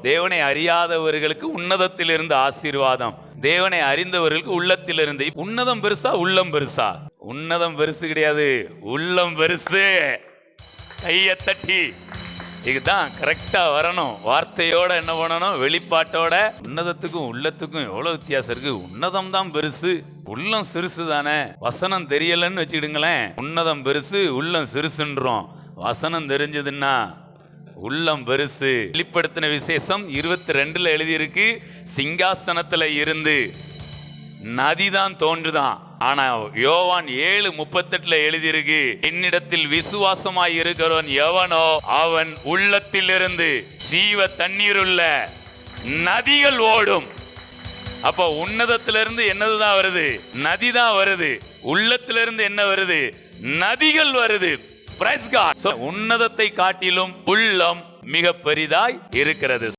தேவனை அறியாதவர்களுக்கு உன்னதத்திலிருந்து ஆசீர்வாதம். தேவனை அறிந்தவர்களுக்கு உள்ளத்திலிருந்து. உன்னதம் பெருசா உள்ளம் பெருசா? உன்னதம் பெருசு கிடையாது. உள்ளம் பெருசு. கைய தட்டி. இதுதான் கரெக்டா வரணும். வார்த்தையோட என்ன பண்ணணும்? வெளிப்பாட்டோட. உன்னதத்துக்கும் உள்ளத்துக்கும் எவ்வளவு வித்தியாசம் இருக்கு? உன்னதம் தான் பெருசு. உள்ளம் சிறுசு தானே. வசனம் தெரியலன்னு வச்சுக்கிடுங்களேன். உன்னதம் பெருசு உள்ளம் சிறுசுன்றோம். வசனம் தெரிஞ்சதுன்னா உள்ளம் பெருசு வெளிப்படுத்தின விசேஷம் இருபத்தி ரெண்டுல எழுதியிருக்கு சிங்காசனத்துல இருந்து. நதிதான் தோன்றுதான். ஆனா யோவான் ஏழு முப்பத்தெட்டுல எழுதியிருக்கு என்னிடத்தில் விசுவாசமாய் இருக்கிறவன் எவனோ அவன் உள்ளத்திலிருந்து ஜீவ தண்ணீருள்ள நதிகள் ஓடும். அப்ப உன்னதத்திலிருந்து என்னதுதான் வருது? நதி தான் வருது. உள்ளத்திலிருந்து என்ன வருது? நதிகள் வருது. உன்னதத்தை காட்டிலும் உள்ளம் மிக பெரிதாய் இருக்கிறது.